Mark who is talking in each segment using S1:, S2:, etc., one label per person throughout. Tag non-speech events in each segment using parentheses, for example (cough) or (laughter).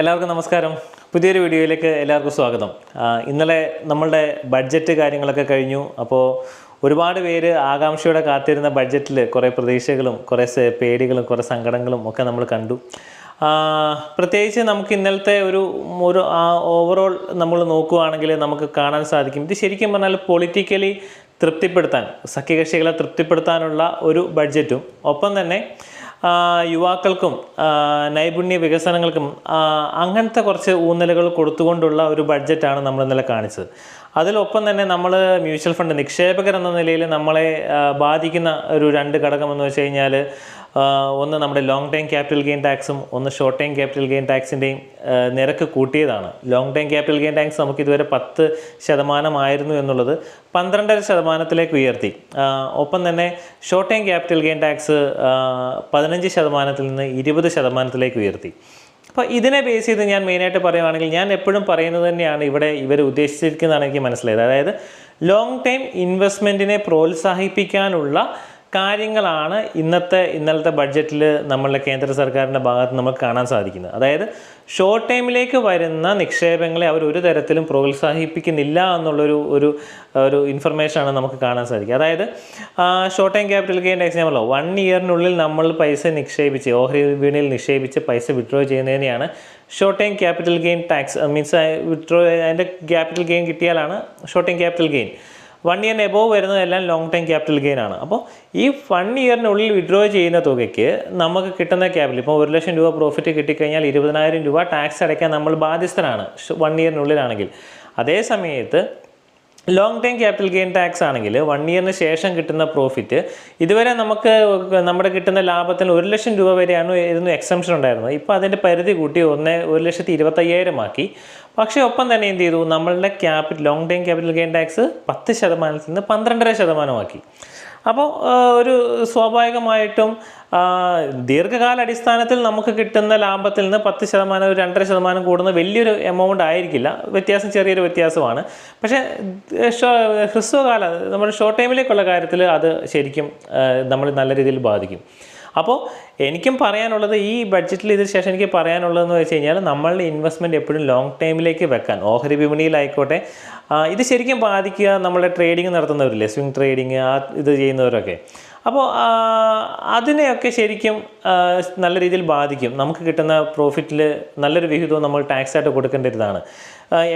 S1: എല്ലാവർക്കും നമസ്കാരം. പുതിയൊരു വീഡിയോയിലേക്ക് എല്ലാവർക്കും സ്വാഗതം. ഇന്നലെ നമ്മളുടെ ബഡ്ജറ്റ് കാര്യങ്ങളൊക്കെ കഴിഞ്ഞു. അപ്പോൾ ഒരുപാട് പേര് ആകാംക്ഷയോടെ കാത്തിരുന്ന ബഡ്ജറ്റിൽ കുറേ പ്രതീക്ഷകളും കുറേ പേടികളും കുറേ സങ്കടങ്ങളും ഒക്കെ നമ്മൾ കണ്ടു. പ്രത്യേകിച്ച് നമുക്ക് ഇന്നലത്തെ ഒരു ഒരു ഓവറോൾ നമ്മൾ നോക്കുകയാണെങ്കിൽ നമുക്ക് കാണാൻ സാധിക്കും. ഇത് ശരിക്കും പറഞ്ഞാൽ പൊളിറ്റിക്കലി തൃപ്തിപ്പെടുത്താൻ സഖ്യകക്ഷികളെ തൃപ്തിപ്പെടുത്താനുള്ള ഒരു ബഡ്ജറ്റും ഒപ്പം തന്നെ യുവാക്കൾക്കും നൈപുണ്യ വികസനങ്ങൾക്കും അങ്ങനത്തെ കുറച്ച് ഊന്നലുകൾ കൊടുത്തുകൊണ്ടുള്ള ഒരു ബഡ്ജറ്റാണ് നമ്മൾ ഇന്നലെ കാണിച്ചത്. അതിലൊപ്പം തന്നെ നമ്മൾ മ്യൂച്വൽ ഫണ്ട് നിക്ഷേപകർ എന്ന നിലയിൽ നമ്മളെ ബാധിക്കുന്ന ഒരു രണ്ട് ഘടകം എന്ന് വെച്ച് കഴിഞ്ഞാൽ ഒന്ന് നമ്മുടെ ലോങ് ടൈം ക്യാപിറ്റൽ ഗെയിൻ ടാക്സും ഒന്ന് ഷോർട്ട് ടൈം ക്യാപിറ്റൽ ഗെയിൻ ടാക്സിന്റെയും നിരക്ക് കൂട്ടിയതാണ്. Long time capital gain tax നമുക്ക് ഇതുവരെ പത്ത് ശതമാനമായിരുന്നു എന്നുള്ളത് പന്ത്രണ്ടര ശതമാനത്തിലേക്ക് ഉയർത്തി. ഒപ്പം തന്നെ short time capital gain tax പതിനഞ്ച് ശതമാനത്തിൽ നിന്ന് ഇരുപത് ശതമാനത്തിലേക്ക് ഉയർത്തി. അപ്പോൾ ഇതിനെ ബേസ് ചെയ്ത് ഞാൻ മെയിനായിട്ട് പറയുവാണെങ്കിൽ ഞാൻ എപ്പോഴും പറയുന്നത് തന്നെയാണ് ഇവിടെ ഇവർ ഉദ്ദേശിച്ചിരിക്കുന്നതാണ് എനിക്ക് മനസ്സിലായത്. അതായത് ലോങ് ടൈം ഇൻവെസ്റ്റ്മെന്റിനെ പ്രോത്സാഹിപ്പിക്കാനുള്ള കാര്യങ്ങളാണ് ഇന്നത്തെ ഇന്നലത്തെ ബഡ്ജറ്റിൽ നമ്മളുടെ കേന്ദ്ര സർക്കാരിന്റെ ഭാഗത്ത് നമുക്ക് കാണാൻ സാധിക്കുന്നത്. അതായത് ഷോർട്ട് ടൈമിലേക്ക് വരുന്ന നിക്ഷേപങ്ങളെ അവർ ഒരു തരത്തിലും പ്രോത്സാഹിപ്പിക്കുന്നില്ല എന്നുള്ളൊരു ഒരു ഒരു ഇൻഫർമേഷനാണ് നമുക്ക് കാണാൻ സാധിക്കുക. അതായത് ഷോർട്ട് ടൈം ക്യാപിറ്റൽ ഗെയിൻ പറഞ്ഞല്ലോ വൺ ഇയറിനുള്ളിൽ നമ്മൾ പൈസ നിക്ഷേപിച്ച് ഓഹരി വിപണിയിൽ നിക്ഷേപിച്ച് പൈസ withdraw ചെയ്യുന്നതിനെയാണ് short time capital gain tax means withdraw അതിന്റെ capital gain കിട്ടിയാലാണ് short time capital gain one ഇയറിന് above വരുന്നതെല്ലാം ലോങ് ടൈം ക്യാപിറ്റൽ ഗെയിൻ ആണ്. അപ്പോൾ ഈ വൺ ഇയറിനുള്ളിൽ വിഡ്രോ ചെയ്യുന്ന തുകയ്ക്ക് നമുക്ക് കിട്ടുന്ന ക്യാപിറ്റൽ ഇപ്പോൾ ഒരു ലക്ഷം രൂപ പ്രോഫിറ്റ് കിട്ടിക്കഴിഞ്ഞാൽ ഇരുപതിനായിരം രൂപ ടാക്സ് അടയ്ക്കാൻ നമ്മൾ ബാധ്യസ്ഥരാണ് വൺ ഇയറിനുള്ളിലാണെങ്കിൽ അതേ സമയത്ത് long time capital gain tax ആണെങ്കിൽ വൺ ഇയറിന് ശേഷം കിട്ടുന്ന പ്രോഫിറ്റ് ഇതുവരെ നമുക്ക് നമ്മുടെ കിട്ടുന്ന ലാഭത്തിൽ ഒരു ലക്ഷം രൂപ വരെയാണ് ഇരുന്നു എക്സംഷൻ ഉണ്ടായിരുന്നത്. ഇപ്പോൾ അതിന്റെ പരിധി കൂട്ടി ഒന്ന് ഒരു ലക്ഷത്തി ഇരുപത്തയ്യായിരം ആക്കി. പക്ഷേ ഒപ്പം തന്നെ എന്ത് ചെയ്തു? നമ്മളുടെ capital long time capital gain tax പത്ത് ശതമാനത്തിൽ നിന്ന് പന്ത്രണ്ടര ശതമാനമാക്കി. അപ്പോൾ ഒരു സ്വാഭാവികമായിട്ടും ദീർഘകാല അടിസ്ഥാനത്തിൽ നമുക്ക് കിട്ടുന്ന ലാഭത്തിൽ നിന്ന് പത്ത് ശതമാനം ഒരു രണ്ടര ശതമാനം കൂടുന്ന വലിയൊരു എമൗണ്ട് ആയിരിക്കില്ല. വ്യത്യാസം ചെറിയൊരു വ്യത്യാസമാണ്. പക്ഷേ ഹ്രസ്വകാല നമ്മുടെ ഷോർട്ട് ടൈമിലേക്കുള്ള കാര്യത്തിൽ അത് ശരിക്കും നമ്മൾ നല്ല രീതിയിൽ ബാധിക്കും. അപ്പോൾ എനിക്കും പറയാനുള്ളത് ഈ ബഡ്ജറ്റിൽ ഇതിന് ശേഷം എനിക്ക് പറയാനുള്ളതെന്ന് വെച്ച് കഴിഞ്ഞാൽ നമ്മളുടെ ഇൻവെസ്റ്റ്മെന്റ് എപ്പോഴും ലോങ് ടൈമിലേക്ക് വെക്കാൻ ഓഹരി വിപണിയിലായിക്കോട്ടെ. ഇത് ശരിക്കും ബാധിക്കുക നമ്മളെ ട്രേഡിംഗ് നടത്തുന്നവരില്ലേ സ്വിംഗ് ട്രേഡിങ് ആ ഇത് ചെയ്യുന്നവരൊക്കെ. അപ്പോൾ അതിനെയൊക്കെ ശരിക്കും നല്ല രീതിയിൽ ബാധിക്കും. നമുക്ക് കിട്ടുന്ന പ്രോഫിറ്റിൽ നല്ലൊരു വിഹിതവും നമ്മൾ ടാക്സ് ആയിട്ട് കൊടുക്കേണ്ടതാണ്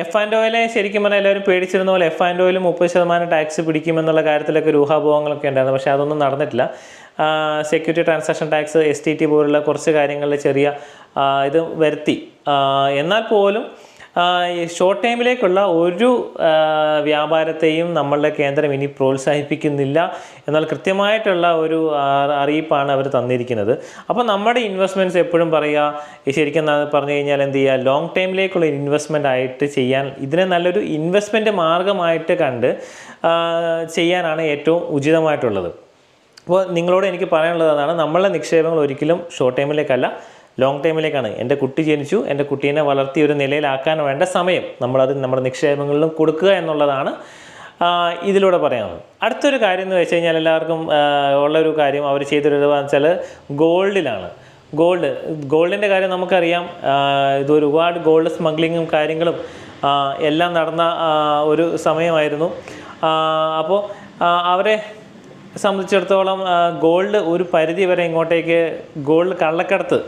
S1: എഫ് ആൻഡ് ഓയിലെ ശരിക്കും പറഞ്ഞാൽ എല്ലാവരും പേടിച്ചിരുന്ന പോലെ എഫ് ആൻഡ് ഓയിൽ മുപ്പത് ശതമാനം ടാക്സ് പിടിക്കുമെന്നുള്ള കാര്യത്തിലൊക്കെ ഒരു ഊഹാഭോഹങ്ങളൊക്കെ ഉണ്ടായിരുന്നു. പക്ഷേ അതൊന്നും നടന്നിട്ടില്ല. Security transaction tax S T T പോലുള്ള കുറച്ച് കാര്യങ്ങളിൽ ചെറിയ ഇത് വരുത്തി. എന്നാൽ പോലും ഷോർട്ട് ടൈമിലേക്കുള്ള ഒരു വ്യാപാരത്തെയും നമ്മളുടെ കേന്ദ്രം ഇനി പ്രോത്സാഹിപ്പിക്കുന്നില്ല എന്നാൽ കൃത്യമായിട്ടുള്ള ഒരു അറിയിപ്പാണ് അവർ തന്നിരിക്കുന്നത്. അപ്പോൾ നമ്മുടെ ഇൻവെസ്റ്റ്മെന്റ്സ് എപ്പോഴും പറയുക ശരിക്കും പറഞ്ഞു കഴിഞ്ഞാൽ എന്ത് ചെയ്യുക ലോങ് ടൈമിലേക്കുള്ള ഇൻവെസ്റ്റ്മെന്റ് ആയിട്ട് ചെയ്യാൻ ഇതിനെ നല്ലൊരു ഇൻവെസ്റ്റ്മെന്റ് മാർഗമായിട്ട് കണ്ട് ചെയ്യാനാണ് ഏറ്റവും ഉചിതമായിട്ടുള്ളത്. അപ്പോൾ നിങ്ങളോട് എനിക്ക് പറയാനുള്ളത് അതാണ് നിക്ഷേപങ്ങൾ ഒരിക്കലും ഷോർട്ട് ടൈമിലേക്കല്ല ലോങ് ടൈമിലേക്കാണ് എന്റെ കുട്ടി ജനിച്ചു. എന്റെ കുട്ടീനെ വളർത്തി ഒരു നിലയിലാക്കാൻ വേണ്ട സമയം നമ്മളത് നമ്മുടെ നിക്ഷേപങ്ങളിലും കൊടുക്കുക എന്നുള്ളതാണ് ഇതിലൂടെ പറയാനുള്ളത്. അടുത്തൊരു കാര്യം എന്ന് വെച്ച് കഴിഞ്ഞാൽ എല്ലാവർക്കും ഉള്ളൊരു കാര്യം അവർ ചെയ്തൊരു വെച്ചാൽ ഗോൾഡിലാണ്. ഗോൾഡ് ഗോൾഡിന്റെ കാര്യം നമുക്കറിയാം. ഇത് ഒരുപാട് ഗോൾഡ് സ്മഗ്ലിങ്ങും കാര്യങ്ങളും എല്ലാം നടന്ന ഒരു സമയമായിരുന്നു. അപ്പോൾ അവരെ സംബന്ധിച്ചിടത്തോളം ഗോൾഡ് ഒരു പരിധി വരെ ഇങ്ങോട്ടേക്ക് ഗോൾഡ് കള്ളക്കടത്ത്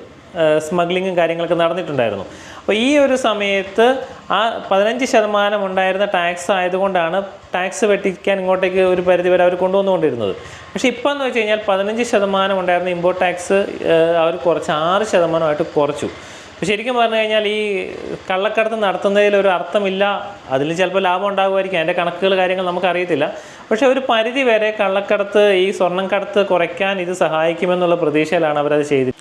S1: സ്മഗ്ലിങ്ങും കാര്യങ്ങളൊക്കെ നടന്നിട്ടുണ്ടായിരുന്നു. അപ്പോൾ ഈ ഒരു സമയത്ത് ആ പതിനഞ്ച് ശതമാനം ഉണ്ടായിരുന്ന ടാക്സ് ആയതുകൊണ്ടാണ് ടാക്സ് വെട്ടിക്കാൻ ഇങ്ങോട്ടേക്ക് ഒരു പരിധി വരെ അവർ കൊണ്ടുവന്നുകൊണ്ടിരുന്നത്. പക്ഷേ ഇപ്പോൾ എന്ന് വെച്ച് കഴിഞ്ഞാൽ പതിനഞ്ച് ശതമാനം ഉണ്ടായിരുന്ന ഇമ്പോർട്ട് ടാക്സ് അവർ കുറച്ച് ആറ് ശതമാനമായിട്ട് കുറച്ചു. അപ്പോൾ ശരിക്കും പറഞ്ഞു കഴിഞ്ഞാൽ ഈ കള്ളക്കടത്ത് നടത്തുന്നതിൽ ഒരു അർത്ഥമില്ല. അതിൽ ചിലപ്പോൾ ലാഭം ഉണ്ടാകുമായിരിക്കും. അതിന്റെ കണക്കുകൾ കാര്യങ്ങൾ നമുക്കറിയത്തില്ല. പക്ഷേ ഒരു പരിധി വരെ കള്ളക്കടത്ത് ഈ സ്വർണം കടത്ത് കുറയ്ക്കാൻ ഇത് സഹായിക്കുമെന്നുള്ള പ്രതീക്ഷയിലാണ് അവരത് ചെയ്തത്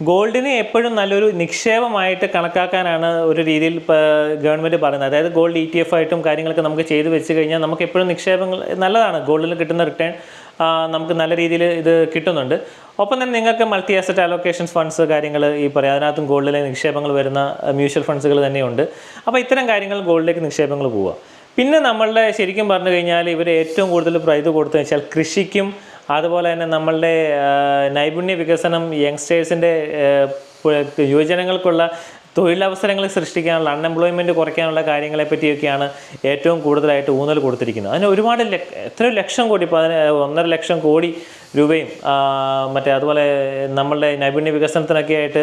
S1: ഗോൾഡിനെ എപ്പോഴും നല്ലൊരു നിക്ഷേപമായിട്ട് കണക്കാക്കാനാണ് ഒരു രീതിയിൽ ഗവൺമെന്റ് പറയുന്നത്. അതായത് ഗോൾഡ് ഇ ടി എഫ് ആയിട്ടും കാര്യങ്ങളൊക്കെ നമുക്ക് ചെയ്തു വെച്ച് കഴിഞ്ഞാൽ നമുക്ക് എപ്പോഴും നിക്ഷേപങ്ങൾ നല്ലതാണ്. ഗോൾഡിൽ കിട്ടുന്ന റിട്ടേൺ നമുക്ക് നല്ല രീതിയിൽ ഇത് കിട്ടുന്നുണ്ട്. ഒപ്പം തന്നെ നിങ്ങൾക്ക് മൾട്ടി അസറ്റ് അലോക്കേഷൻ ഫണ്ട്സ് കാര്യങ്ങൾ ഈ പറയാം. അതിനകത്തും ഗോൾഡിലെ നിക്ഷേപങ്ങൾ വരുന്ന മ്യൂച്വൽ ഫണ്ട്സുകൾ തന്നെയുണ്ട്. അപ്പോൾ ഇത്തരം കാര്യങ്ങൾ ഗോൾഡിലേക്ക് നിക്ഷേപങ്ങൾ പോവുക പിന്നെ നമ്മളുടെ ശരിക്കും പറഞ്ഞു കഴിഞ്ഞാൽ ഇവർ ഏറ്റവും കൂടുതൽ പ്രൈത് കൊടുത്തു വെച്ചാൽ കൃഷിക്കും അതുപോലെ തന്നെ നമ്മളുടെ നൈപുണ്യ വികസനം യങ്സ്റ്റേഴ്സിന്റെ യുവജനങ്ങൾക്കുള്ള തൊഴിലവസരങ്ങൾ സൃഷ്ടിക്കാനുള്ള അൺഎംപ്ലോയ്മെന്റ് കുറയ്ക്കാനുള്ള കാര്യങ്ങളെപ്പറ്റിയൊക്കെയാണ് ഏറ്റവും കൂടുതലായിട്ട് ഊന്നൽ കൊടുത്തിരിക്കുന്നത്. അതിന് ഒരുപാട് എത്ര ലക്ഷം കോടി അതിന് ഒന്നര ലക്ഷം കോടി രൂപയും മറ്റേ അതുപോലെ നമ്മളുടെ നൈപുണ്യ വികസനത്തിനൊക്കെ ആയിട്ട്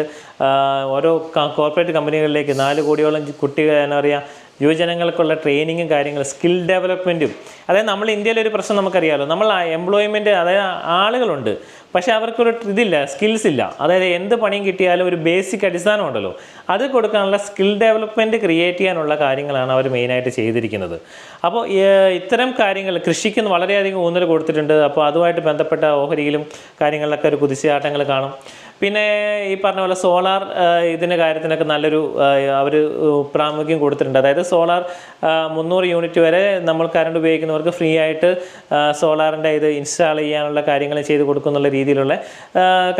S1: ഓരോ കോർപ്പറേറ്റ് കമ്പനികളിലേക്ക് നാല് കോടിയോളം കുട്ടികൾ എന്താ പറയുക യുവജനങ്ങൾക്കുള്ള ട്രെയിനിങ്ങും കാര്യങ്ങളും സ്കിൽ ഡെവലപ്മെന്റും അതായത് നമ്മൾ ഇന്ത്യയിലെ ഒരു പ്രശ്നം നമുക്കറിയാമല്ലോ നമ്മൾ എംപ്ലോയ്മെന്റ് അതായത് ആളുകളുണ്ട് പക്ഷേ അവർക്കൊരു ഇതില്ല സ്കിൽസ് ഇല്ല. അതായത് എന്ത് പണിയും കിട്ടിയാലും ഒരു ബേസിക് അടിസ്ഥാനം ഉണ്ടല്ലോ. അത് കൊടുക്കാനുള്ള സ്കിൽ ഡെവലപ്മെന്റ് ക്രിയേറ്റ് ചെയ്യാനുള്ള കാര്യങ്ങളാണ് അവർ മെയിനായിട്ട് ചെയ്തിരിക്കുന്നത്. അപ്പോൾ ഇത്തരം കാര്യങ്ങൾ കൃഷിക്ക് വളരെയധികം ഊന്നൽ കൊടുത്തിട്ടുണ്ട്. അപ്പോൾ അതുമായിട്ട് ബന്ധപ്പെട്ട ഓഹരിയിലും കാര്യങ്ങളിലൊക്കെ ഒരു കുതിച്ചുചാട്ടങ്ങൾ കാണും. പിന്നെ ഈ പറഞ്ഞ പോലെ സോളാർ ഇതിന്റെ കാര്യത്തിനൊക്കെ നല്ലൊരു അവർ പ്രാമുഖ്യം കൊടുത്തിട്ടുണ്ട്. അതായത് സോളാർ മുന്നൂറ് യൂണിറ്റ് വരെ നമ്മൾ കറണ്ട് ഉപയോഗിക്കുന്നവർക്ക് ഫ്രീ ആയിട്ട് സോളാറിന്റെ ഇത് ഇൻസ്റ്റാൾ ചെയ്യാനുള്ള കാര്യങ്ങൾ ചെയ്ത് കൊടുക്കുന്നുള്ള രീതിയിലുള്ള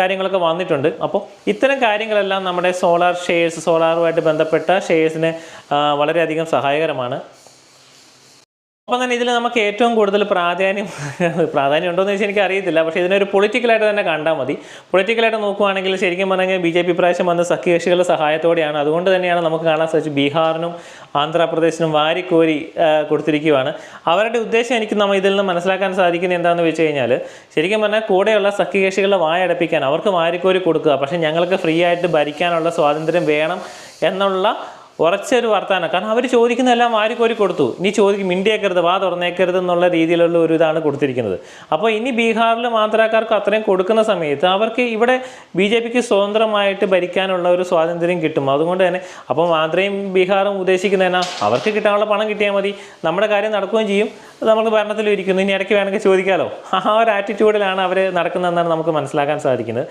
S1: കാര്യങ്ങളൊക്കെ വന്നിട്ടുണ്ട്. അപ്പോൾ ഇത്തരം കാര്യങ്ങളെല്ലാം നമ്മുടെ സോളാർ ഷെയർസ് സോളാറുമായിട്ട് ബന്ധപ്പെട്ട ഷെയർസിന് വളരെയധികം സഹായകരമാണ്. അപ്പം തന്നെ ഇതിൽ നമുക്ക് ഏറ്റവും കൂടുതൽ പ്രാധാന്യം (laughs) പ്രാധാന്യം ഉണ്ടോ എന്ന് വെച്ചാൽ എനിക്ക് അറിയത്തില്ല. പക്ഷേ ഇതിനൊരു പൊളിറ്റിക്കലായിട്ട് തന്നെ കണ്ടാൽ മതി. പൊളിറ്റിക്കലായിട്ട് നോക്കുവാണെങ്കിൽ ശരിക്കും പറഞ്ഞാൽ ബി ജെ പി പ്രാവശ്യം വന്ന സഖ്യകക്ഷികളുടെ സഹായത്തോടെയാണ്. അതുകൊണ്ട് തന്നെയാണ് നമുക്ക് കാണാൻ സാധിച്ചു ബീഹാറിനും ആന്ധ്രാപ്രദേശിനും വാരിക്കോരി കൊടുത്തിരിക്കുകയാണ് അവരുടെ ഉദ്ദേശം എനിക്ക് നമ്മൾ ഇതിൽ നിന്ന് മനസ്സിലാക്കാൻ സാധിക്കുന്നത് എന്താണെന്ന് വെച്ച് കഴിഞ്ഞാൽ ശരിക്കും പറഞ്ഞാൽ കൂടെയുള്ള സഖ്യകക്ഷികളുടെ വായടപ്പിക്കാൻ അവർക്ക് വാരിക്കോരി കൊടുക്കുക. പക്ഷേ ഞങ്ങൾക്ക് ഫ്രീ ആയിട്ട് ഭരിക്കാനുള്ള സ്വാതന്ത്ര്യം വേണം എന്നുള്ള ഉറച്ചൊരു വർത്തമാനം കാരണം അവർ ചോദിക്കുന്നതെല്ലാം വാരിക്കോരി കൊടുത്തു. ഇനി ചോദിക്കും മിണ്ടിയേക്കരുത് വാ തുറന്നേക്കരുത് എന്നുള്ള രീതിയിലുള്ള ഒരു ഇതാണ് കൊടുത്തിരിക്കുന്നത്. അപ്പോൾ ഇനി ബീഹാറിൽ മാത്രക്കാർക്ക് അത്രയും കൊടുക്കുന്ന സമയത്ത് അവർക്ക് ഇവിടെ ബി ജെ പിക്ക് സ്വതന്ത്രമായിട്ട് ഭരിക്കാനുള്ള ഒരു സ്വാതന്ത്ര്യം കിട്ടും. അതുകൊണ്ട് തന്നെ അപ്പോൾ മാത്രയും ബീഹാറും ഉദ്ദേശിക്കുന്നതിനാ അവർക്ക് കിട്ടാനുള്ള പണം കിട്ടിയാൽ മതി. നമ്മുടെ കാര്യം നടക്കുകയും ചെയ്യും. നമുക്ക് ഭരണത്തിൽ ഇരിക്കുന്നു. ഇനി ഇടയ്ക്ക് വേണമെങ്കിൽ ചോദിക്കാമല്ലോ ആ ഒരു ആറ്റിറ്റ്യൂഡിലാണ് അവർ നടക്കുന്നതെന്നാണ് നമുക്ക് മനസ്സിലാക്കാൻ സാധിക്കുന്നത്.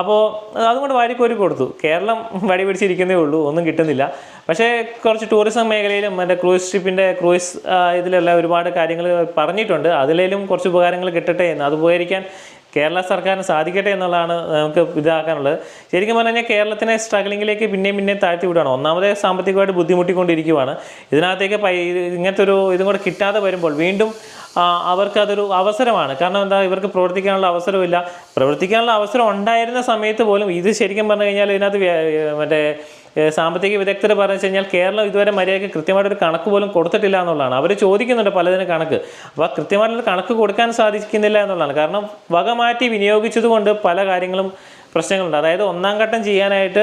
S1: അപ്പോൾ അതുകൊണ്ട് വാരിക്കോരി കൊടുത്തു. കേരളം വടി പിടിച്ചിരിക്കുന്നേ ഉള്ളൂ ഒന്നും കിട്ടുന്നില്ല. പക്ഷേ കുറച്ച് ടൂറിസം മേഖലയിലും മറ്റേ ക്രൂയിസ് ഷിപ്പിന്റെ ക്രൂയിസ് ഇതിലെല്ലാം ഒരുപാട് കാര്യങ്ങൾ പറഞ്ഞിട്ടുണ്ട്. അതിലേലും കുറച്ച് ഉപകാരങ്ങൾ കിട്ടട്ടെ എന്ന്. അത് ഉപകരിക്കാൻ കേരള സർക്കാരിന് സാധിക്കട്ടെ എന്നുള്ളതാണ് നമുക്ക് ഇതാക്കാനുള്ളത്. ശരിക്കും പറഞ്ഞു കഴിഞ്ഞാൽ കേരളത്തിനെ സ്ട്രഗ്ലിങ്ങിലേക്ക് പിന്നെയും പിന്നെയും താഴ്ത്തി വിടുകയാണ്. ഒന്നാമത് സാമ്പത്തികമായിട്ട് ബുദ്ധിമുട്ടിക്കൊണ്ടിരിക്കുകയാണ് ഇതിനകത്തേക്ക് പൈ ഇങ്ങനത്തെ ഒരു ഇതും കൂടെ കിട്ടാതെ വരുമ്പോൾ വീണ്ടും അവർക്കതൊരു അവസരമാണ്. കാരണം എന്താ ഇവർക്ക് പ്രവർത്തിക്കാനുള്ള അവസരമില്ല പ്രവർത്തിക്കാനുള്ള അവസരം ഉണ്ടായിരുന്ന സമയത്ത് പോലും ഇത് ശരിക്കും പറഞ്ഞു കഴിഞ്ഞാൽ ഇതിനകത്ത് മറ്റേ സാമ്പത്തിക വിദഗ്ധർ പറഞ്ഞു കഴിഞ്ഞാൽ കേരളം ഇതുവരെ മര്യാദയ്ക്ക് കൃത്യമായിട്ടൊരു കണക്ക് പോലും കൊടുത്തിട്ടില്ല എന്നുള്ളതാണ്. അവർ ചോദിക്കുന്നുണ്ട് പലതിനും കണക്ക്. അപ്പോൾ കൃത്യമായിട്ടുള്ള കണക്ക് കൊടുക്കാൻ സാധിക്കുന്നില്ല എന്നുള്ളതാണ്. കാരണം വക മാറ്റി വിനിയോഗിച്ചതുകൊണ്ട് പല കാര്യങ്ങളും പ്രശ്നങ്ങളുണ്ട്. അതായത് ഒന്നാം ഘട്ടം ചെയ്യാനായിട്ട്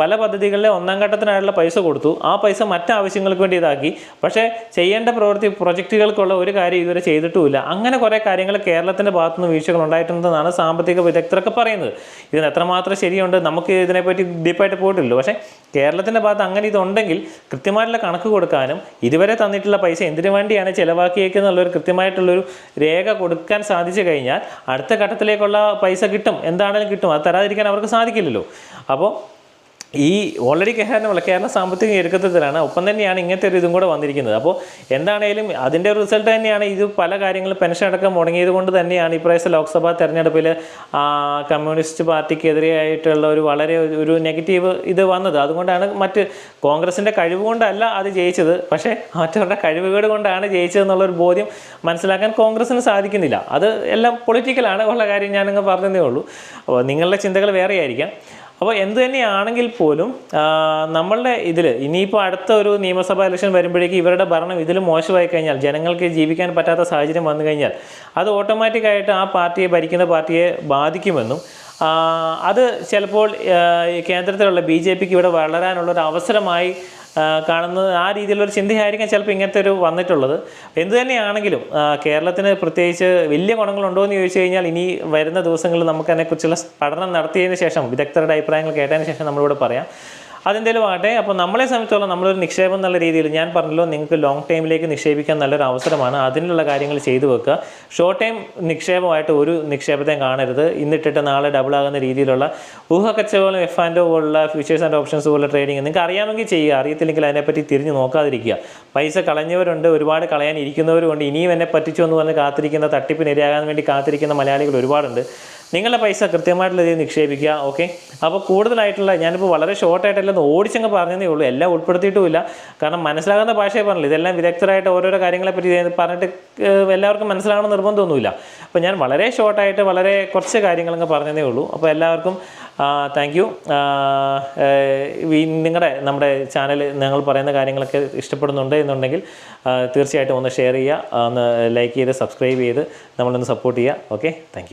S1: പല പദ്ധതികളിലെ ഒന്നാം ഘട്ടത്തിനായിട്ടുള്ള പൈസ കൊടുത്തു. ആ പൈസ മറ്റാവശ്യങ്ങൾക്ക് വേണ്ടി ഇതാക്കി. പക്ഷേ ചെയ്യേണ്ട പ്രവൃത്തി പ്രൊജക്റ്റുകൾക്കുള്ള ഒരു കാര്യം ഇതുവരെ ചെയ്തിട്ടുമില്ല. അങ്ങനെ കുറേ കാര്യങ്ങൾ കേരളത്തിന്റെ ഭാഗത്തുനിന്ന് വീഴ്ചകൾ ഉണ്ടായിട്ടുണ്ടെന്നാണ് സാമ്പത്തിക വിദഗ്ധരൊക്കെ പറയുന്നത്. ഇതിന് എത്രമാത്രം ശരിയുണ്ട്? നമുക്ക് ഇതിനെപ്പറ്റി ഡീപ്പായിട്ട് പോയിട്ടില്ല. പക്ഷേ കേരളത്തിന്റെ ഭാഗത്ത് അങ്ങനെ ഇതുണ്ടെങ്കിൽ കൃത്യമായിട്ടുള്ള കണക്ക് കൊടുക്കാനും ഇതുവരെ തന്നിട്ടുള്ള പൈസ എന്തിനു വേണ്ടിയാണ് ചിലവാക്കിയേക്കുന്നുള്ളൊരു കൃത്യമായിട്ടുള്ളൊരു രേഖ കൊടുക്കാൻ സാധിച്ചു കഴിഞ്ഞാൽ അടുത്ത ഘട്ടത്തിലേക്കുള്ള പൈസ കിട്ടും. എന്താണെങ്കിലും കിട്ടും. അത് തരാതിരിക്കാൻ അവർക്ക് സാധിക്കില്ലല്ലോ. അപ്പോൾ ഈ ഓൾറെഡി കേരളം കേരള സാമ്പത്തിക ഞെരുക്കത്തിലാണ്. ഒപ്പം തന്നെയാണ് ഇങ്ങനത്തെ ഒരു ഇതും കൂടെ വന്നിരിക്കുന്നത്. അപ്പോൾ എന്താണേലും അതിന്റെ റിസൾട്ട് തന്നെയാണ് ഇത് പല കാര്യങ്ങളും പെൻഷൻ അടക്കം മുടങ്ങിയത് കൊണ്ട് തന്നെയാണ് ഇപ്രാവശ്യം ലോക്സഭാ തെരഞ്ഞെടുപ്പിൽ കമ്മ്യൂണിസ്റ്റ് പാർട്ടിക്കെതിരെയായിട്ടുള്ള ഒരു വളരെ ഒരു- നെഗറ്റീവ് ഇത് വന്നത്. അതുകൊണ്ടാണ് മറ്റ് കോൺഗ്രസിന്റെ കഴിവ് കൊണ്ടല്ല അത് ജയിച്ചത്. പക്ഷേ മറ്റവരുടെ കഴിവുകേട് കൊണ്ടാണ് ജയിച്ചതെന്നുള്ളൊരു ബോധ്യം മനസ്സിലാക്കാൻ കോൺഗ്രസ്സിന് സാധിക്കുന്നില്ല. അത് എല്ലാം പൊളിറ്റിക്കലാണ് ഉള്ള കാര്യം ഞാനങ്ങ് പറഞ്ഞതേ ഉള്ളൂ. നിങ്ങളുടെ ചിന്തകൾ വേറെ ആയിരിക്കാം അപ്പോൾ എന്ത് തന്നെയാണെങ്കിൽ പോലും നമ്മളുടെ ഇതിൽ ഇനിയിപ്പോൾ അടുത്ത ഒരു നിയമസഭാ ഇലക്ഷൻ വരുമ്പോഴേക്കും ഇവരുടെ ഭരണം ഇതിൽ മോശമായി കഴിഞ്ഞാൽ ജനങ്ങൾക്ക് ജീവിക്കാൻ പറ്റാത്ത സാഹചര്യം വന്നു കഴിഞ്ഞാൽ അത് ഓട്ടോമാറ്റിക്കായിട്ട് ആ പാർട്ടിയെ ഭരിക്കുന്ന പാർട്ടിയെ ബാധിക്കുമെന്നും അത് ചിലപ്പോൾ കേന്ദ്രത്തിലുള്ള ബി ജെ പിക്ക് ഇവിടെ വളരാനുള്ള ഒരു അവസരമായി കാണുന്നത് ആ രീതിയിലുള്ള ചിന്തയായിരിക്കാം ചിലപ്പോൾ ഇങ്ങനത്തെ ഒരു വന്നിട്ടുള്ളത്. എന്ത് തന്നെയാണെങ്കിലും ആ, കേരളത്തിന് പ്രത്യേകിച്ച് വലിയ ഗുണങ്ങളുണ്ടോ എന്ന് ചോദിച്ചു കഴിഞ്ഞാൽ ഇനി വരുന്ന ദിവസങ്ങളിൽ നമുക്ക് അതിനെക്കുറിച്ചുള്ള പഠനം നടത്തിയതിന് ശേഷം വിദഗ്ധരുടെ അഭിപ്രായങ്ങൾ കേട്ടതിന് ശേഷം നമ്മളിവിടെ പറയാം. അതെന്തേലും ആകട്ടെ. അപ്പോൾ നമ്മളെ സംബന്ധിച്ചോളം നമ്മളൊരു നിക്ഷേപം എന്നുള്ള രീതിയിൽ ഞാൻ പറഞ്ഞല്ലോ നിങ്ങൾക്ക് ലോങ് ടൈമിലേക്ക് നിക്ഷേപിക്കാൻ നല്ലൊരു അവസരമാണ്. അതിനുള്ള കാര്യങ്ങൾ ചെയ്തു വെക്കുക. ഷോർട്ട് ടൈം നിക്ഷേപമായിട്ട് ഒരു നിക്ഷേപത്തെയും കാണരുത്. ഇന്നിട്ടിട്ട് നാളെ ഡബിൾ ആകുന്ന രീതിയിലുള്ള ഊഹക്കച്ചവടം എഫ് ആൻഡ് പോലുള്ള ഫ്യൂച്ചേഴ്സ് ആൻഡ് ഓപ്ഷൻസ് പോലുള്ള ട്രേഡിംഗ് നിങ്ങൾക്ക് അറിയാമെങ്കിൽ ചെയ്യുക. അറിയത്തില്ലെങ്കിൽ അതിനെപ്പറ്റി തിരിഞ്ഞ് നോക്കാതിരിക്കുക. പൈസ കളഞ്ഞവരുണ്ട് ഒരുപാട് കളയാൻ ഇരിക്കുന്നവരുണ്ട് ഇനിയും എന്നെ പറ്റിച്ചു എന്ന് പറഞ്ഞ് കാത്തിരിക്കുന്ന തട്ടിപ്പിന് ഇരയാകാൻ വേണ്ടി കാത്തിരിക്കുന്ന മലയാളികൾ ഒരുപാടുണ്ട്. നിങ്ങളുടെ പൈസ കൃത്യമായിട്ടുള്ള രീതിയിൽ നിക്ഷേപിക്കുക ഓക്കെ അപ്പോൾ കൂടുതലായിട്ടുള്ള ഞാനിപ്പോൾ വളരെ ഷോർട്ടായിട്ടല്ല ഒന്ന് ഓടിച്ചങ്ങ് പറഞ്ഞതേ ഉള്ളൂ. എല്ലാം ഉൾപ്പെടുത്തിയിട്ടുമില്ല. കാരണം മനസ്സിലാകുന്ന ഭാഷയെ പറഞ്ഞില്ല. ഇതെല്ലാം വിദഗ്ധരായിട്ട് ഓരോരോ കാര്യങ്ങളെപ്പറ്റി പറഞ്ഞിട്ട് എല്ലാവർക്കും മനസ്സിലാകണം നിർബന്ധമൊന്നുമില്ല. അപ്പോൾ ഞാൻ വളരെ ഷോർട്ടായിട്ട് വളരെ കുറച്ച് കാര്യങ്ങളങ്ങ് പറഞ്ഞതേ ഉള്ളൂ. അപ്പോൾ എല്ലാവർക്കും താങ്ക് യു നിങ്ങളുടെ നമ്മുടെ ചാനൽ ഞങ്ങൾ പറയുന്ന കാര്യങ്ങളൊക്കെ ഇഷ്ടപ്പെടുന്നുണ്ട് എന്നുണ്ടെങ്കിൽ തീർച്ചയായിട്ടും ഒന്ന് ഷെയർ ചെയ്യുക. ഒന്ന് ലൈക്ക് ചെയ്ത് സബ്സ്ക്രൈബ് ചെയ്ത് നമ്മളൊന്ന് സപ്പോർട്ട് ചെയ്യുക. Okay thank